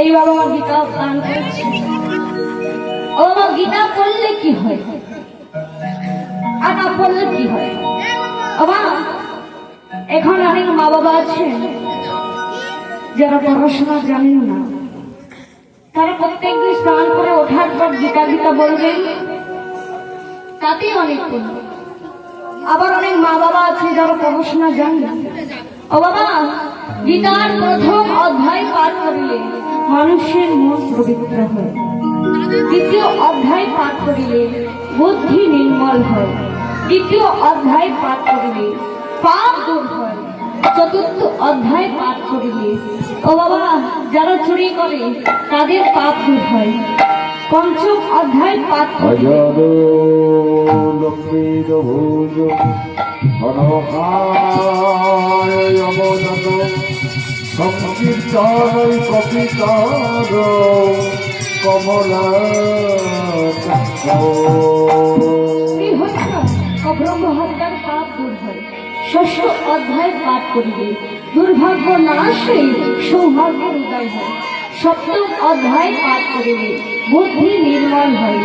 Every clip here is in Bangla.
এই বাবা আমার গীতা দান করেছে ও বাবা গীতা পড়লে কি হয়? আর না পড়লে কি হয়? বাবা এখন অনেক মা বাবা আছে, যারা পড়াশোনা জানেন না। তারা প্রত্যেক দিন স্নান করে ওঠার পর গীতা গীতা বলবেন তাতেই অনেক পুণ্য। আবার অনেক মা বাবা আছে যারা পড়াশোনা জানে না। ও বাবা, গীতার প্রথম অধ্যায় পাঠ করিলে। মানুষের মন পবিত্র হয়। দ্বিতীয় অধ্যায় পাঠ করিলে বুদ্ধি নির্মল হয়। দ্বিতীয় অধ্যায় পাঠ করিলে পাপ দূর হয়। চতুর্থ অধ্যায় পাঠ করিলে, ও বাবা, যারা চুরি করে, তাদের পাপ দূর হয়। পঞ্চম অধ্যায় পাঠ করিলে লক্ষ্মীর ভুজ অবনত সংকীর্তন কপিতার কমলা কি হত্যার পাপ দূর হয় ষষ্ঠ অধ্যায় পাঠ করিবে। দুর্ভাগ্য নাশে সৌভাগ্যের উদয় হয়। সপ্তম অধ্যায় পাঠ করিবে। বুদ্ধি নির্মল হয়।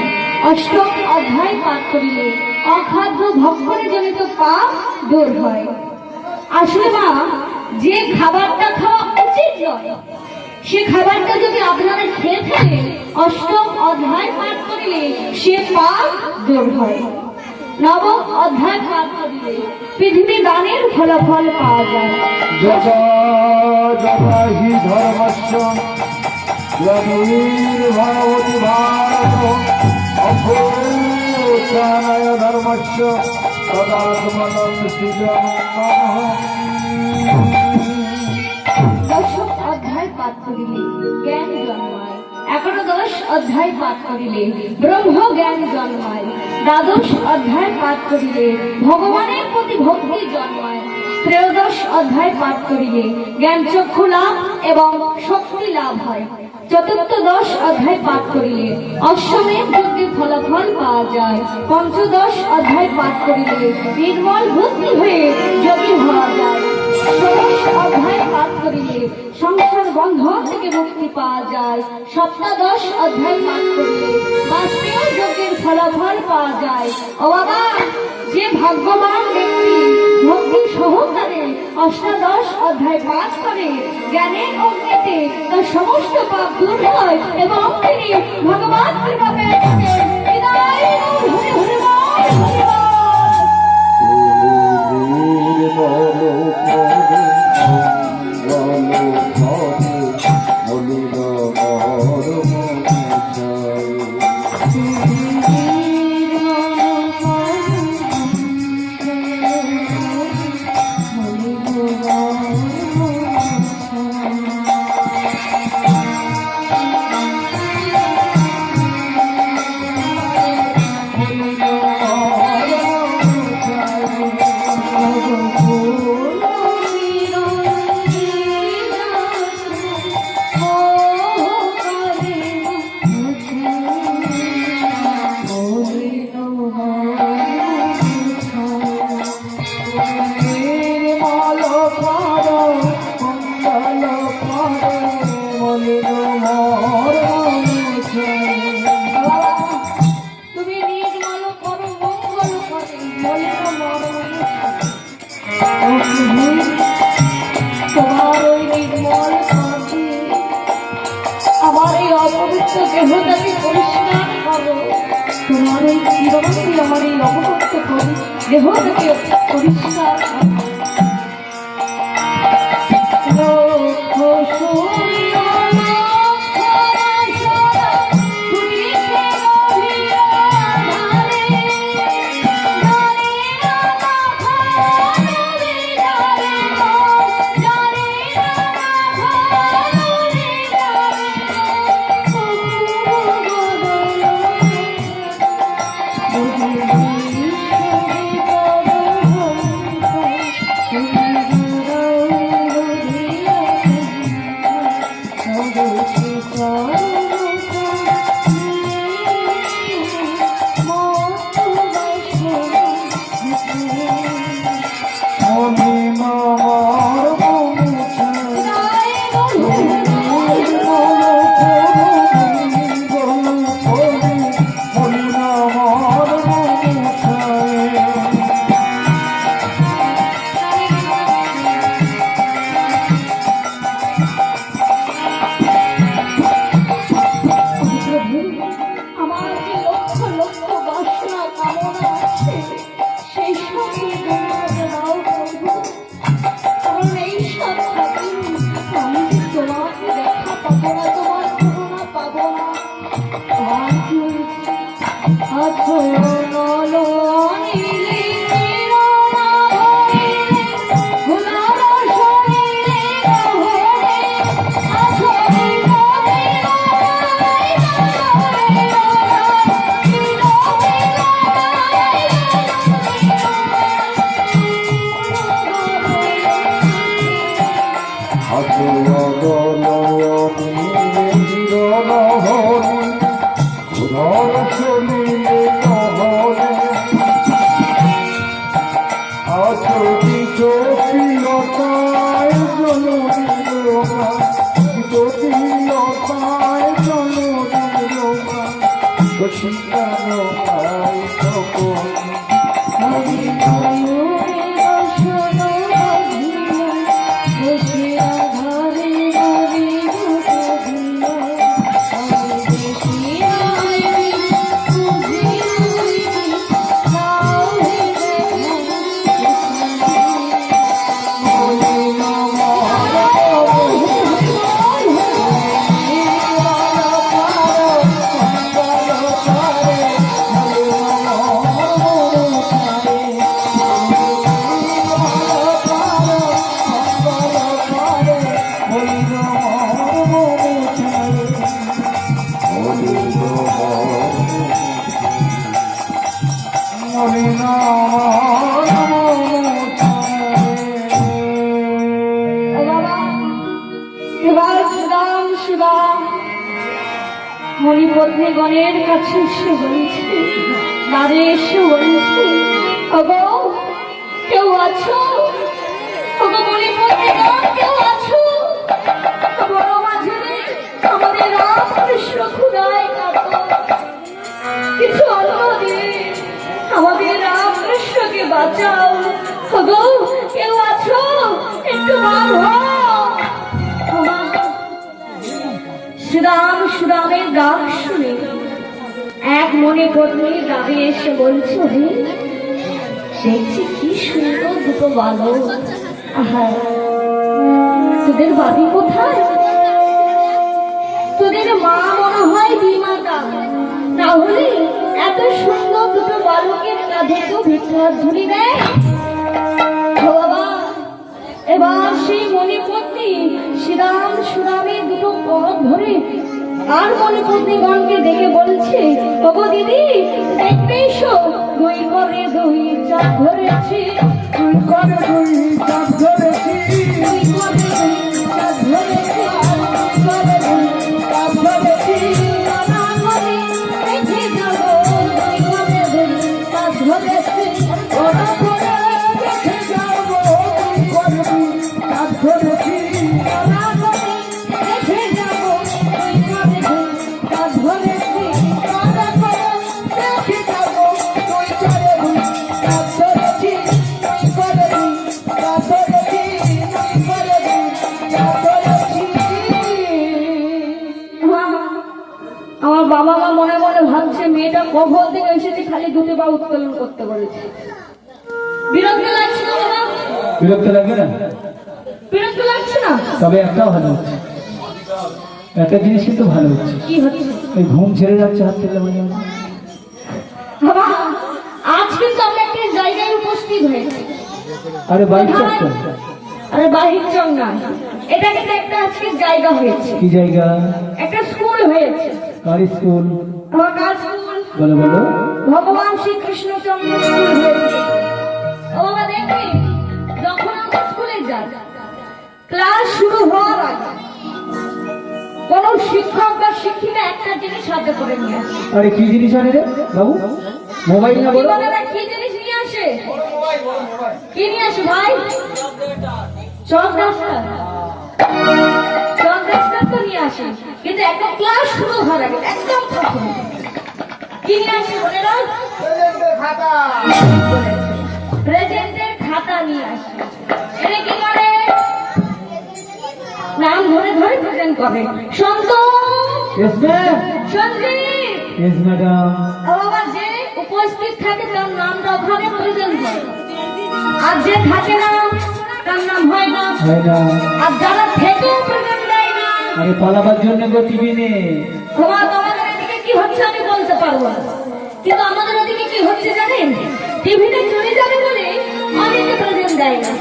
অষ্টম অধ্যায় পাঠ করিলে অখাদ্য ভক্ষণে জনিত পাপ দূর হয়। আসলে মা যে খাবারটা খাওয়া উচিত নয়, সে খাবারটা যদি আপনারা খেয়ে ফেলে, অষ্টম অধ্যায় পাঠ করিলে সে পাপ দূর হয়। নবম অধ্যায় পাঠ করিলে পৃথিবী দানের ফলাফল পাওয়া যায়। ধর্মস্য। দশম অধ্যায় পাঠ করিলে ব্রহ্ম জন্মায়। দ্বাদশ অধ্যায় পাঠ করিলে ভগবানের প্রতি ভক্তি জন্মায়। ত্রয়োদশ অধ্যায় পাঠ করিলে জ্ঞান চক্ষু লাভ এবং শক্তি লাভ হয়। চতুর্থ দশ অধ্যায় পাঠ করিলে অশ্বমেধ যজ্ঞের ফলাফল পাওয়া যায়। পঞ্চদশ অধ্যায় পাঠ করিলে নির্মল বুদ্ধি হয়ে যোগী হওয়া যায়। সংসার বন্ধন থেকে মুক্তি পাওয়া যায়। সপ্তাদশ অধ্যায় পাঠ করিলে বাষ্পীয় যজ্ঞের ফলাফল পাওয়া যায়। ও যে ভাগ্যবান ব্যক্তি ভক্তি সহকারে অষ্টাদশ অধ্যায় পাঠ করে জ্ঞানের অগ্নিতে সমস্ত পাপ দূর হয় এবং তিনি ভগবান কৃপা পেয়ে করি দেহটাকে পরিষ্কার করো এবার সুদাম সুদাম। মণিপত্নী কাছে এসে বলছে দাঁড়ে এসে বলছে কেউ আছো? শ্রীরাম শ্রীরামের ডাক শুনে এক মনে পত্নী দাঁড়িয়ে এসে বলছে রে দেখছি কি সুন্দর দুটো বালক। তোদের বাড়ি কোথায়? তোদের মা মনে হয় বিমাতা তাহলে এত সুন্দর দুটো বালকের কাঁধে তো ভিক্ষার ঝুলি দেয়। সেই মণিপত্নী শ্রীরাম সুরামে দুটো পদ ধরে আর মনে পড়তে গণকে দেখে বলছে ওগো দিদি দেখতে এসো দুই করে দুই চাপ ধরেছি। দুই করে দুই চাপ ধরেছি। দুই করে মেয়েটা কখন থেকে এসেছে খালি দুটো বা উত্তোলন করতে বলেছে। বিরক্ত লাগছে না বিরক্ত লাগবে না? বিরক্ত লাগছে না? তবে একটাও ভালো হচ্ছে। একটা জিনিস কিন্তু ভালো হচ্ছে। কি হচ্ছে? ওই ঘুম ছেড়ে যাচ্ছে হাত থেকে মাঝে। আজ কিন্তু আমরা একটা জায়গায় উপস্থিত হয়েছি। আরে বাইক চাপটা আরে বাহির চং না এটা কিন্তু একটা আজকে জায়গা হয়েছে। কি জায়গা? একটা স্কুল হয়েছে। কার স্কুল? আমার কাজ স্কুল? বলো বলো। ভগবান শ্রীকৃষ্ণচন্দ্র স্কুল ও বাবা দেখবি যখন আমরা স্কুলে যাই ক্লাস শুরু হওয়ার আগে কোন শিক্ষক বা শিক্ষিকা একটা জিনিস হাতে করে নিয়ে আসে। আরে কি জিনিস আনে রে বাবু? মোবাইল না বলো কি জিনিস নিয়ে আসে? কি নিয়ে আসে ভাই? চক ডাস্টার চক ডাস্টার তো নিয়ে আসে। কিন্তু একটা ক্লাস শুরু হওয়ার আগে একদম প্রথম। কি নিয়ে আসে বলে না প্রেজেন্টের খাতা। নিয়ে আসে। এটা কি করে? নাম ধরে ধরে প্রেজেন্ট করে। সন্তোষ সঞ্জীব? ইয়েস ম্যাডাম বাবা যে উপস্থিত থাকে তার নামটা ওখানে প্রেজেন্ট করে আর যে থাকে না তার নাম হয় না। আর যারা থেকেও প্রেজেন্ট দেয় না আরে পালাবার জন্য গো টিভি তোমার হচ্ছে আমি বলতে পারব না। কিন্তু আমাদের ওদিকে কি হচ্ছে জানেন? টিভিতে চলে যাবে বলে অনেকে প্রেজেন্ট দেয় না।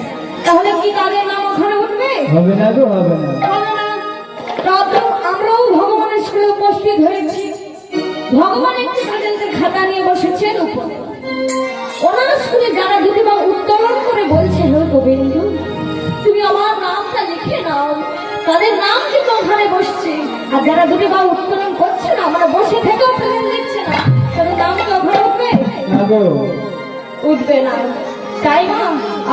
তাহলে কি তাদের নাম ওখানে উঠবে? হবে না গো হবে না। আমরাও ভগবানের স্কুলে উপস্থিত হয়েছি ভগবান একটি প্রেজেন্টের খাতা নিয়ে বসেছেন উপরে ওনার স্কুলে যারা যদি বা উত্তোলন করে বলছে হে গোবিন্দ তুমি আমার নামটা লিখে নাও। তাদের নাম কিন্তু ওখানে বসছে। আর যারা দুটি বা উত্তোলন আমরা বসে থেকেও প্রেজেন্ট লিখছে না। তাদের নাম কি উঠবে। উঠবে না। তাই না?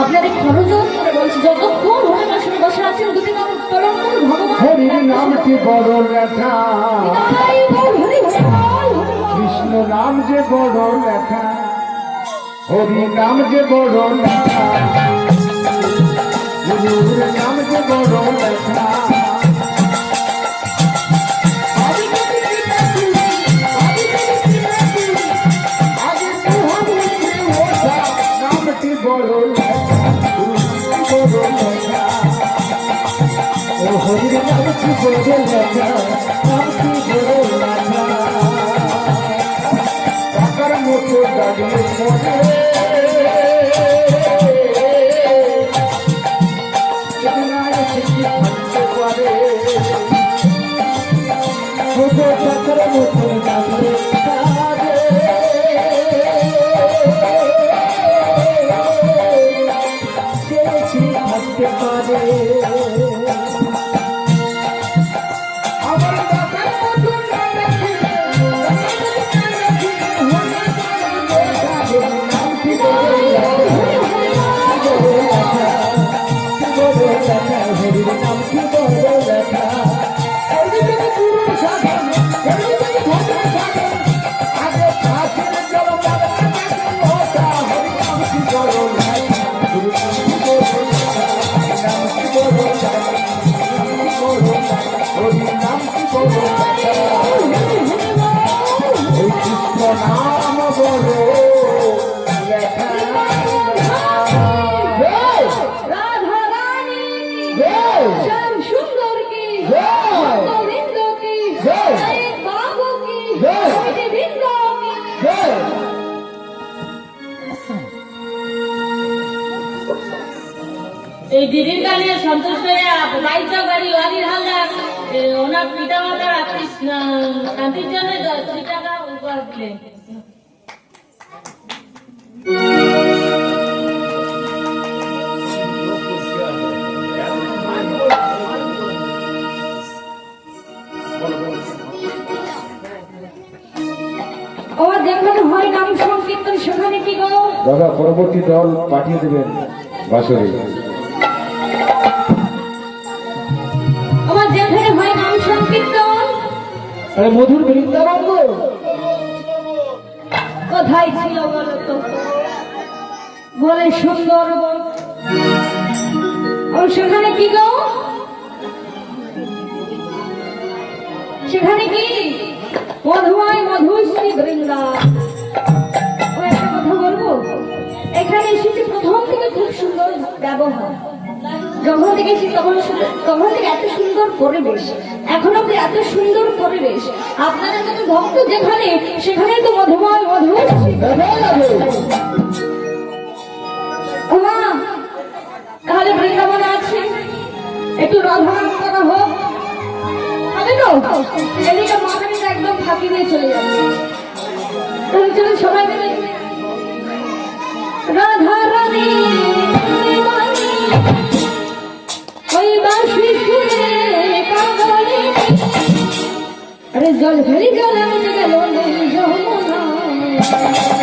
আপনাদের খরচ করে বলছি যতক্ষণ হরে বাসনে বসে আছেন দুটি নাম উত্তোলন করুন ভগবান নামটি বড় লেখা? হরি বল। কৃষ্ণ নাম যে বড় লেখা? হরি নাম যে বড় লেখা? গুরুর নাম যে বড় Bye. এই দিদির গানে সন্তুষ্ট হয়ে গাড়ি হালদার ওনার পিতা মাতার শান্তির জন্য দুই টাকা উপহার দিলেন। যেখানে হয় নাম সংকীর্তন সেখানে কি গো? দাদা পরবর্তী দল পাঠিয়ে দেবেন বাসরে আমার যেখানে হয় নাম সংকীর্তন। আরে মধুর বৃন্দাবন গো। কোথায় ছিল বলো বলে সুন্দর সেখানে কি গো? সেখানে কি? মধুময় মধুশ্রী বৃন্দা। একটা কথা বলব? এখানে এসেছি প্রথম থেকে খুব সুন্দর ব্যবহার। যখন থেকে তখন তখন থেকে এত সুন্দর পরিবেশ এখন অব্দি এত সুন্দর পরিবেশ। আপনাদের মতো ভক্ত যেখানে সেখানে তো মধুময় ওমা তাহলে বৃন্দাবন আছে। একটু রধমান করা হোক। হবে তো? এদিকে মাথাটা একদম ফাঁকি দিয়ে চলে যাবে তাহলে চলুন রাধা রানী, আরে জল এমন গেল যমুনা।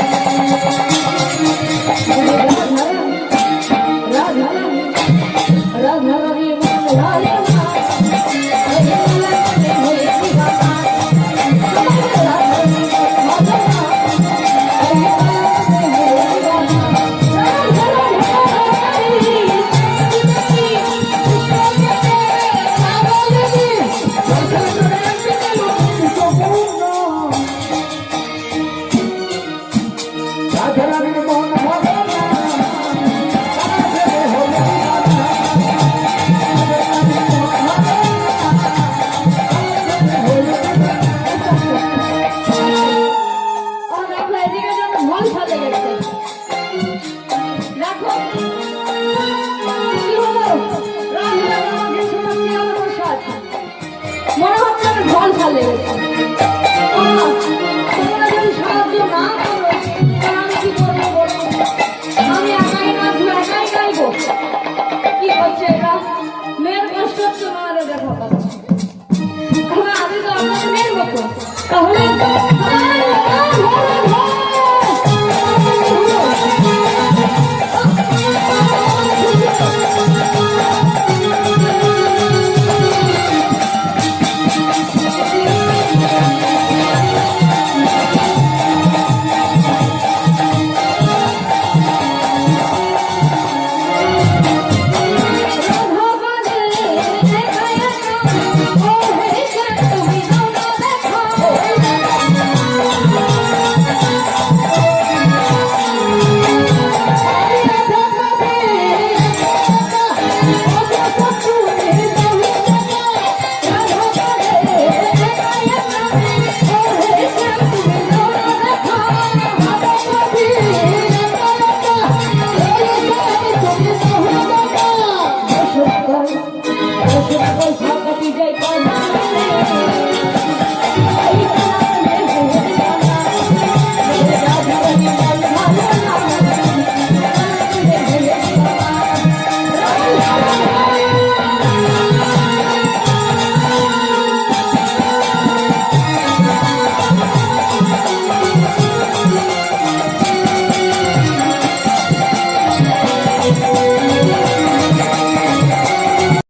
我不后